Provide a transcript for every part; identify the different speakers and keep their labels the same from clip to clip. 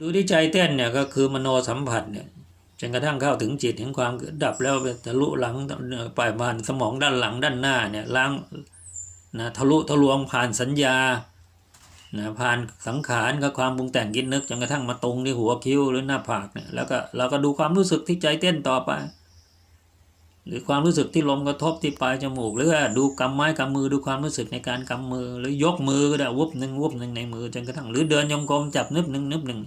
Speaker 1: ดูที่ใจเต้นเนี่ยก็คือมโนสัมผัสเนี่ยจนกระทั่งเข้าถึงจิตเห็นความดับแล้วไปทะลุหลังปลายบานสมองด้านหลังด้านหน้าเนี่ยล้างนะทะลุทะลวงผ่านสัญญานะผ่านสังขารกับความปรุงแต่งคิดนึกจนกระทั่งมาตรงที่หัวคิ้วหรือหน้าผากเนี่ยแล้วก็เราก็ดูความรู้สึกที่ใจเต้นต่อไป หรือความรู้สึกที่ลมกระทบที่ปลายจมูก หรือว่าดูกำไม้กำมือดูความรู้สึกในการกำมือ หรือ ยกมือก็ได้วุบหนึ่งวุบหนึ่งในมือจนกระทั่งหรือเดินยงกรมจับนึบหนึ่งนึบหนึ่ง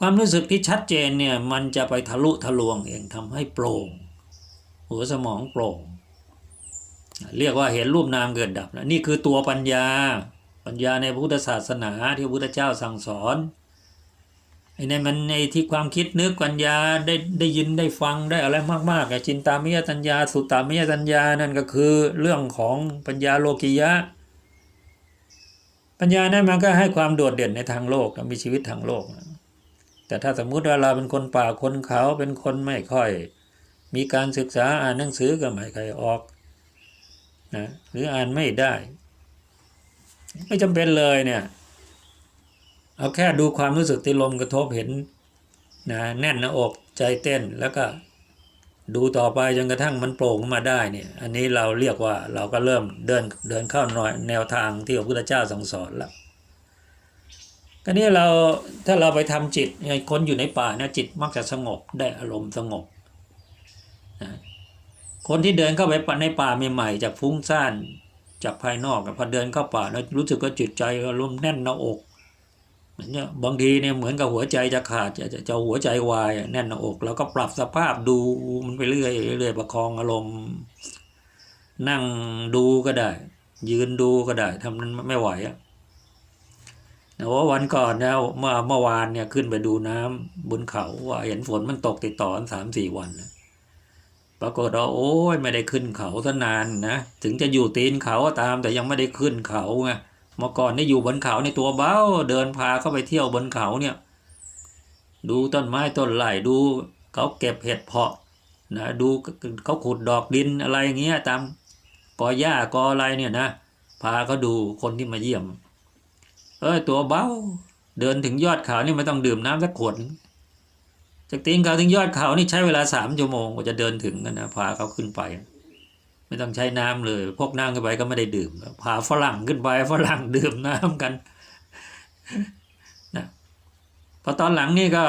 Speaker 1: ความรู้สึกที่ชัดเจนเนี่ยมันจะไปทะลุทะลวงเองทำให้โปร่ง หัวสมองโปร่ง เรียกว่าเห็นรูปนามเกิดดับนะนี่คือตัวปัญญา ปัญญาในพุทธศาสนาที่พระพุทธเจ้าสั่งสอนไอ้ในมันในที่ความคิดนึกปัญญาได้ได้ยินได้ฟังได้อะไรมากๆไอ้จินตามิยตัญญา สุตตามิยตัญญานั่นก็คือเรื่องของปัญญาโลกิยะ ปัญญานั้นมันก็ให้ความโดดเด่นในทางโลกมีชีวิตทางโลก แต่ถ้าสมมุติว่าเราเป็นคนป่าคนเขาเป็นคนไม่ค่อย มีการศึกษาอ่านหนังสือก็ไม่ค่อยออกนะหรืออ่านไม่ได้ ไม่จำเป็นเลยเนี่ย เอาแค่ดูความรู้สึกที่ลมกระทบเห็นนะแน่นหน้าอกใจเต้นแล้วก็ดูต่อไปจนกระทั่งมันโปร่งมาได้เนี่ย อันนี้เราเรียกว่าเราก็เริ่มเดินเดินเข้าหน่อยแนวทางที่พระพุทธเจ้าสั่งสอนแล้ว ก็นี้เราถ้าเราไปทำจิตคนอยู่ในป่าเนี่ยจิตมักจะสงบได้อารมณ์สงบนะคนที่เดินเข้าไปในป่าใหม่ๆจากฟุ้งซ่านจากภายนอกพอเดินเข้าป่าแล้วรู้สึกว่าจิตใจอารมณ์แน่นหน้าอกเหมือนเนี่ยบางทีเนี่ยเหมือนกับหัวใจจะขาดจะจะจะหัวใจวายแน่นหน้าอก แล้วก็ปรับสภาพดูมันไปเรื่อยเรื่อยประคองอารมณ์ นั่งดูก็ได้ ยืนดูก็ได้ทำนั้นไม่ไหวอะ แต่ว่าวันก่อนนี่ยเมื่อเมื่อวานเนี่ยขึ้นไปดูน้ำบนเขาว่าเห็นฝนมันตกติดต่อสามสี่วันนะปรากฏว่าโอ้ยไม่ได้ขึ้นเขาซะนานนะถึงจะอยู่ตีนเขาตาม แต่ยังไม่ได้ขึ้นเขาไงเมื่อก่อนได้อยู่บนเขาในตัวเบ้า เดินพาเข้าไปเที่ยวบนเขาเนี่ย ดูต้นไม้ต้นไม้ดูเขาเก็บเห็ดเพาะนะดูเขาขุดดอกดินอะไรเงี้ยตามกอหญ้ากออะไรเนี่ยนะพาเขาดูคนที่มาเยี่ยม เออตัวเบาเดินถึงยอดเขานี่ไม่ต้องดื่มน้ำสักขวดจากตีนเขาถึงยอดเขานี่ใช้เวลาสามชั่วโมงกว่าจะเดินถึงกันนะพาเขาขึ้นไป ไม่ต้องใช้น้ำเลย พวกนั่งขึ้นไปก็ไม่ได้ดื่มพาฝรั่งขึ้นไปฝรั่งดื่มน้ำกันนะพอตอนหลังนี่ก็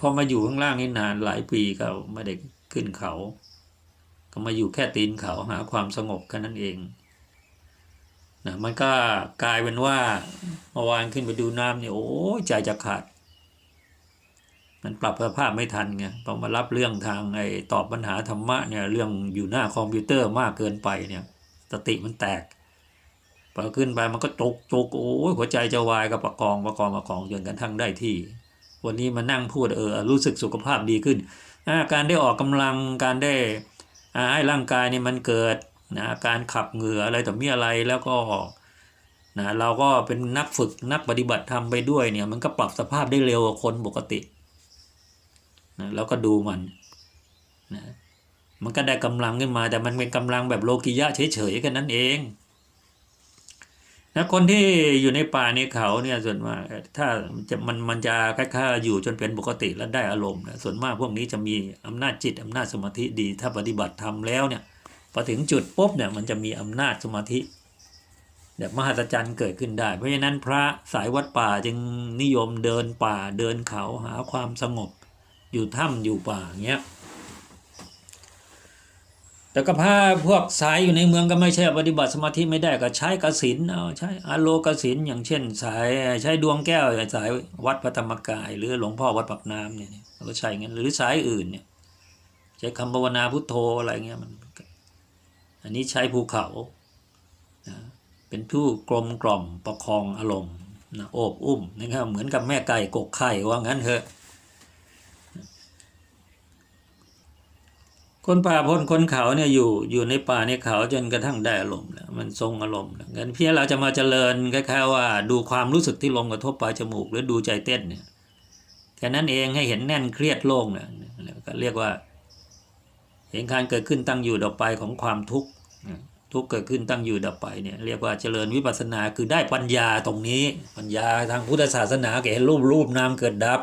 Speaker 1: พอมาอยู่ข้างล่างนี่นานหลายปีก็ไม่ได้ขึ้นเขา ก็มาอยู่แค่ตีนเขาหาความสงบแค่นั้นเอง นะมันก็กลายเป็นว่าเมื่อวานขึ้นไปดูน้ำเนี่ยโอ้ใจจะขาด มันปรับสภาพไม่ทันไงพอมารับเรื่องทางไอ้ตอบปัญหาธรรมะเนี่ยเรื่องอยู่หน้าคอมพิวเตอร์มากเกินไปเนี่ยสติมันแตกพอขึ้นไปมันก็จุกจุกโอ้ยหัวใจจะวายก็ประกองประกองประกองจนกระทั่งได้ที่ วันนี้มานั่งพูดเออรู้สึกสุขภาพดีขึ้น การได้ออกกำลังการได้ให้ร่างกายนี่มันเกิด นะการขับเหงื่ออะไรต่อมีอะไรแล้วก็นะเราก็เป็นนักฝึกนักปฏิบัติธรรมไปด้วยเนี่ย มันก็ปรับสภาพได้เร็วกว่าคนปกตินะแล้วก็ดูมันนะมันก็ได้กำลังขึ้นมา แต่มันเป็นกำลังแบบโลกิยะเฉยๆกันนั้นเองนะคนที่อยู่ในป่าในเขาเนี่ยส่วนมากถ้าจะมันมันจะคล้ายๆอยู่จนเป็นปกติแล้วได้อารมณ์นะส่วนมากพวกนี้จะมีอำนาจจิตอำนาจสมาธิดี ถ้าปฏิบัติธรรมแล้วเนี่ย พอถึงจุดปุ๊บเนี่ยมันจะมีอำนาจสมาธิแบบมหัศจรรย์เกิดขึ้นได้ เพราะฉะนั้นพระสายวัดป่าจึงนิยมเดินป่าเดินเขาหาความสงบ อยู่ถ้ำอยู่ป่าเงี้ยแต่ก็พาพวกสายอยู่ในเมืองก็ไม่ใช่ปฏิบัติสมาธิไม่ได้ก็ใช้กสินเอาใช้อโลกสินอย่างเช่น สายใช้ดวงแก้วสายวัดพระธรรมกาย หรือหลวงพ่อวัดปักน้ำเนี่ยก็ใช้เงี้ยหรือสายอื่นเนี่ยใช้คำภาวนาพุทโธอะไรเงี้ยมัน อันนี้ใช้ภูเขานะเป็นผู้กลมกล่อมประคองอารมณ์นะโอบอุ้มนะครับเหมือนกับแม่ไก่กกไข่ว่างั้นเถอะ คนป่าพ้นคนเขาเนี่ยอยู่อยู่ในป่าในเขาจนกระทั่งได้อารมณ์แล้วมันทรงอารมณ์แล้วงั้นเพียงเราจะมาเจริญคล้ายๆว่า ดูความรู้สึกที่ลมกระทบปลายจมูก หรือดูใจเต้นเนี่ยแค่นั้นเองให้เห็นแน่นเครียดโล่งเนี่ยก็เรียกว่า เห็นการเกิดขึ้นตั้งอยู่ดับไปของความทุกข์ ทุกเกิดขึ้นตั้งอยู่ดับไปเนี่ยเรียกว่าเจริญวิปัสสนาคือได้ปัญญาตรงนี้ปัญญาทางพุทธศาสนาเห็นรูปรูปนามเกิดดับ